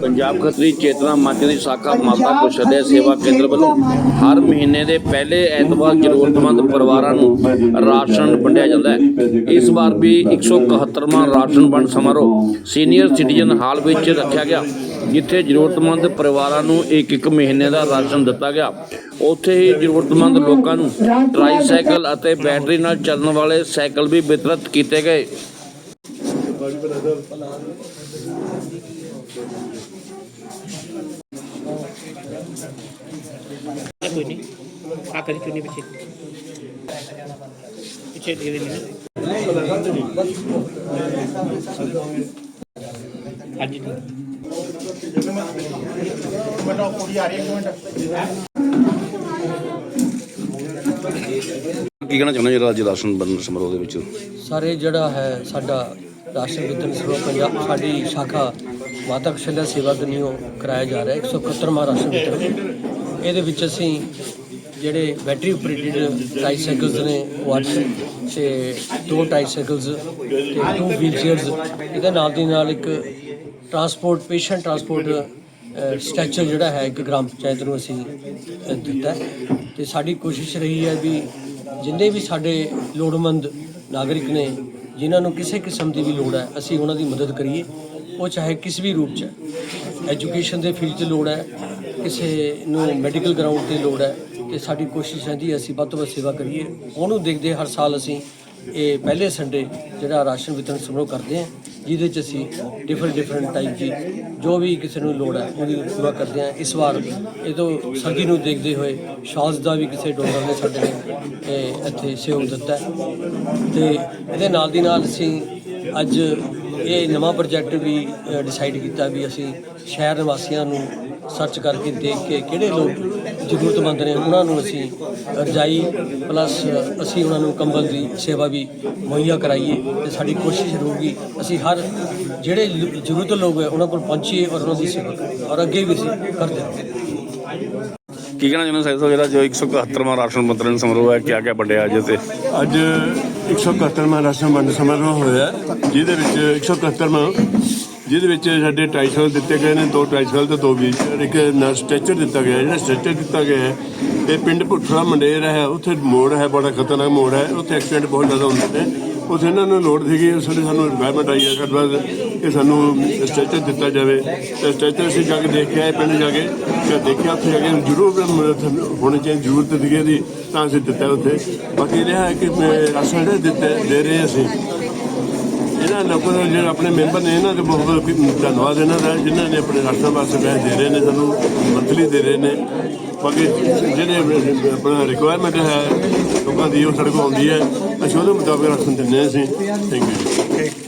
ਪੰਜਾਬ ਖੱਤਰੀ ਚੇਤਨਾ ਮੰਚ ਦੀ ਸ਼ਾਖਾ ਮਾਤਾ ਕੁਸ਼ਲਿਆ ਸੇਵਾ ਕੇਂਦਰ ਵੱਲੋਂ ਹਰ ਮਹੀਨੇ ਦੇ ਪਹਿਲੇ ਐਤਵਾਰ ਜ਼ਰੂਰਤਮੰਦ ਪਰਿਵਾਰਾਂ ਨੂੰ ਰਾਸ਼ਨ ਵੰਡਿਆ ਜਾਂਦਾ ਹੈ। ਇਸ ਵਾਰ ਵੀ 171ਵਾਂ ਰਾਸ਼ਨ ਵੰਡ ਸਮਾਰੋਹ ਸੀਨੀਅਰ ਸਿਟੀਜ਼ਨ ਹਾਲ ਵਿੱਚ ਰੱਖਿਆ ਗਿਆ, ਜਿੱਥੇ ਜ਼ਰੂਰਤਮੰਦ ਪਰਿਵਾਰਾਂ ਨੂੰ ਇੱਕ ਇੱਕ ਮਹੀਨੇ ਦਾ ਰਾਸ਼ਨ ਦਿੱਤਾ ਗਿਆ। ਉੱਥੇ ਹੀ ਜ਼ਰੂਰਤਮੰਦ ਲੋਕਾਂ ਨੂੰ ਟ੍ਰਾਈਸਾਈਕਲ ਅਤੇ ਬੈਟਰੀ ਨਾਲ ਚੱਲਣ ਵਾਲੇ ਸਾਈਕਲ ਵੀ ਵਿਤਰਤ ਕੀਤੇ ਗਏ। ਕੋਈ ਨਹੀਂ ਆ ਕਰੀ ਚੁੰਨੀ ਪਿੱਛੇ ਪਿੱਛੇ ਦੇ ਦੇ ਮੈਨੂੰ ਹਾਂਜੀ ਜੀ ਕੀ ਕਹਿਣਾ ਚਾਹੁੰਦੇ ਜਿਹੜਾ ਅੱਜ ਰਾਸ਼ਨ ਵੰਡ ਸਮਾਰੋਹ ਦੇ ਵਿੱਚ? ਸਾਰੇ ਜਿਹੜਾ ਹੈ ਸਾਡਾ ਰਾਸ਼ਨ ਵਿਤਰਨ ਸਰਵ ਪੰਜਾਬ ਸਾਡੀ ਸ਼ਾਖਾ ਮਾਤਾ ਕਸ਼ਲਿਆ ਸੇਵਾ ਦਨੀਓ ਕਰਾਇਆ ਜਾ ਰਿਹਾ ਹੈ 171ਵਾਂ ਰਾਸ਼ਨ ਵਿਤਰਨ ਇਹਦੇ ਵਿੱਚ ਅਸੀਂ ਜਿਹੜੇ ਬੈਟਰੀ ਆਪਰੇਟਡ ਟ੍ਰਾਈਸਾਈਕਲਸ ਨੇ ਉਹ ਤੇ ਦੋ ਟ੍ਰਾਈਸਾਈਕਲਸ ਤੇ ਟੂ ਵੀਲ ਚੇਅਰਸ ਇਹਦੇ ਨਾਲ ਦੀ ਨਾਲ ਇੱਕ ਟਰਾਂਸਪੋਰਟ ਪੇਸ਼ੈਂਟ ਟਰਾਂਸਪੋਰਟ ਸਟ੍ਰੈਚਰ ਜਿਹੜਾ ਹੈ, ਇੱਕ ਗ੍ਰਾਮ ਪੰਚਾਇਤ ਨੂੰ ਅਸੀਂ ਦਿੱਤਾ ਹੈ। ਤੇ ਸਾਡੀ ਕੋਸ਼ਿਸ਼ ਰਹੀ ਹੈ ਵੀ ਜਿੰਨੇ ਵੀ ਸਾਡੇ ਲੋੜਵੰਦ ਨਾਗਰਿਕ ਨੇ ਜਿਨ੍ਹਾਂ ਨੂੰ ਕਿਸੇ ਕਿਸਮ ਦੀ ਵੀ ਲੋੜ ਹੈ, ਅਸੀਂ ਉਹਨਾਂ ਦੀ ਮਦਦ ਕਰੀਏ। ਉਹ ਚਾਹੇ ਕਿਸ ਵੀ ਰੂਪ 'ਚ ਐਜੂਕੇਸ਼ਨ ਦੇ ਫੀਲਡ 'ਚ ਲੋੜ ਹੈ, ਕਿਸੇ ਨੂੰ ਮੈਡੀਕਲ ਗਰਾਊਂਡ ਤੇ ਲੋੜ ਹੈ, ਤੇ ਸਾਡੀ ਕੋਸ਼ਿਸ਼ ਰਹਿੰਦੀ ਹੈ ਅਸੀਂ ਵੱਧ ਤੋਂ ਵੱਧ ਸੇਵਾ ਕਰੀਏ। ਉਹਨੂੰ ਦੇਖਦੇ ਹਰ ਸਾਲ ਅਸੀਂ ਇਹ ਪਹਿਲੇ ਸੰਡੇ ਜਿਹੜਾ ਰਾਸ਼ਨ ਵਿਤਰਨ ਸਮਾਰੋਹ ਕਰਦੇ ਹਾਂ ਜਿਹਦੇ 'ਚ ਅਸੀਂ ਡਿਫਰੈਂਟ ਡਿਫਰੈਂਟ ਟਾਈਪ ਦੀ ਜੋ ਵੀ ਕਿਸੇ ਨੂੰ ਲੋੜ ਹੈ, ਉਹਦੀ ਪੂਰਾ ਕਰਦੇ ਹਾਂ ਇਸ ਵਾਰ ਇਹ ਤੋਂ ਸਰਦੀ ਨੂੰ ਦੇਖਦੇ ਹੋਏ ਸ਼ਾਲਸ ਦਾ ਵੀ ਕਿਸੇ ਡੋਨਰ ਨੇ ਸਾਡੇ ਨੇ ਇਹ ਇੱਥੇ ਸਹਿਯੋਗ ਦਿੱਤਾ ਹੈ। ਤੇ ਇਹਦੇ ਨਾਲ ਦੀ ਨਾਲ ਅਸੀਂ ਅੱਜ ਇਹ ਨਵਾਂ ਪ੍ਰੋਜੈਕਟ ਵੀ ਡਿਸਾਈਡ ਕੀਤਾ ਵੀ ਅਸੀਂ ਸ਼ਹਿਰ ਨਿਵਾਸੀਆਂ ਨੂੰ ਸਰਚ ਕਰਕੇ ਦੇਖ ਕੇ ਕਿਹੜੇ ਲੋਕ ਜ਼ਰੂਰਤਮੰਦ ਨੇ ਉਹਨਾਂ ਨੂੰ ਅਸੀਂ ਰਜਾਈ ਪਲੱਸ ਅਸੀਂ ਉਹਨਾਂ ਨੂੰ ਕੰਬਲ ਦੀ ਸੇਵਾ ਵੀ ਮੁਹੱਈਆ ਕਰਾਈਏ ਤੇ ਸਾਡੀ ਕੋਸ਼ਿਸ਼ ਰਹੂਗੀ ਅਸੀਂ ਹਰ ਜਿਹੜੇ ਜ਼ਰੂਰਤ ਲੋਕ ਹੈ ਉਹਨਾਂ ਕੋਲ ਪਹੁੰਚੀਏ ਔਰ ਉਹਨਾਂ ਦੀ ਸੇਵਾ ਕਰੀਏ ਔਰ ਅੱਗੇ ਵੀ ਅਸੀਂ ਕਰਦੇ ਹਾਂ ਕੀ ਕਹਿਣਾ ਚਾਹੁੰਦੇ ਸਾਹਿਬ ਜਿਹੜਾ ਜੋ 171ਵਾਂ ਰਾਸ਼ਨ ਵਿਤਰਨ ਸਮਾਰੋਹ ਹੈ ਕਿਆ ਕਿਆ ਵੰਡਿਆ ਅੱਜ ਤੇ ਅੱਜ 171ਵਾਂ ਰਾਸ਼ਨ ਵੰਡ ਸਮਾਰੋਹ ਹੋਇਆ ਜਿਹਦੇ ਵਿੱਚ 171ਵਾਂ ਜਿਹਦੇ ਵਿੱਚ ਸਾਡੇ 250 ਦਿੱਤੇ ਗਏ ਨੇ, ਦੋ 250 ਤੇ ਦੋ ਵੀਲਚੇਅਰ ਇੱਕ ਨਾਲ ਸਟ੍ਰੈਚਰ ਦਿੱਤਾ ਗਿਆ, ਜਿਹੜਾ ਸਟ੍ਰੈਚਰ ਦਿੱਤਾ ਗਿਆ ਹੈ, ਇਹ ਪਿੰਡ ਭੁੱਠਰਾ ਮੰਡੇਰ ਹੈ, ਉੱਥੇ ਮੋੜ ਹੈ, ਬੜਾ ਖਤਰਨਾਕ ਮੋੜ ਹੈ, ਉੱਥੇ ਐਕਸੀਡੈਂਟ ਬਹੁਤ ਜ਼ਿਆਦਾ ਹੁੰਦੇ ਨੇ। ਉੱਥੇ ਇਹਨਾਂ ਨੂੰ ਲੋੜ ਸੀਗੀ, ਇਸ ਲਈ ਸਾਨੂੰ ਰਿਕੁਆਇਰਮੈਂਟ ਆਈ ਹੈ, ਸਾਡੇ ਬਾਅਦ ਕਿ ਸਾਨੂੰ ਸਟ੍ਰੈਚਰ ਦਿੱਤਾ ਜਾਵੇ। ਤੇ ਸਟ੍ਰੈਚਰ ਅਸੀਂ ਜਾ ਕੇ ਦੇਖਿਆ ਕੇ ਪਿੰਡ ਜਾ ਕੇ ਤੇ ਦੇਖਿਆ, ਉੱਥੇ ਜਾ ਕੇ ਜ਼ਰੂਰ ਹੋਣੀ ਚਾਹੀਦੀ ਜ਼ਰੂਰਤ ਸੀਗੀ ਇਹਦੀ, ਤਾਂ ਅਸੀਂ ਦਿੱਤਾ ਉੱਥੇ। ਬਾਕੀ ਰਿਹਾ ਹੈ ਕਿ ਮੈਂ ਰਾਸ਼ਨ ਜਿਹੜੇ ਦਿੱਤੇ, ਦੇ ਰਹੇ ਅਸੀਂ। ਇਹਨਾਂ ਲੋਕਾਂ ਦਾ ਜਿਹੜੇ ਆਪਣੇ ਮੈਂਬਰ ਨੇ, ਇਹਨਾਂ ਦੇ ਬਹੁਤ ਧੰਨਵਾਦ ਇਹਨਾਂ ਦਾ, ਜਿਨ੍ਹਾਂ ਨੇ ਆਪਣੇ ਰਾਸ਼ਨ ਵਾਸਤੇ ਪੈਸੇ ਦੇ ਰਹੇ ਨੇ, ਸਾਨੂੰ ਮੰਥਲੀ ਦੇ ਰਹੇ ਨੇ। ਬਾਕੀ ਜਿਹੜੇ ਆਪਣਾ ਰਿਕੁਆਇਰਮੈਂਟ ਹੈ, ਲੋਕਾਂ ਦੀ ਉਹ ਸਾਡੇ ਕੋਲ ਆਉਂਦੀ ਹੈ, ਅਸੀਂ ਉਹਦੇ ਮੁਤਾਬਕ ਰਾਸ਼ਨ ਦਿੰਦੇ ਹਾਂ ਅਸੀਂ ਥੈਂਕ ਯੂ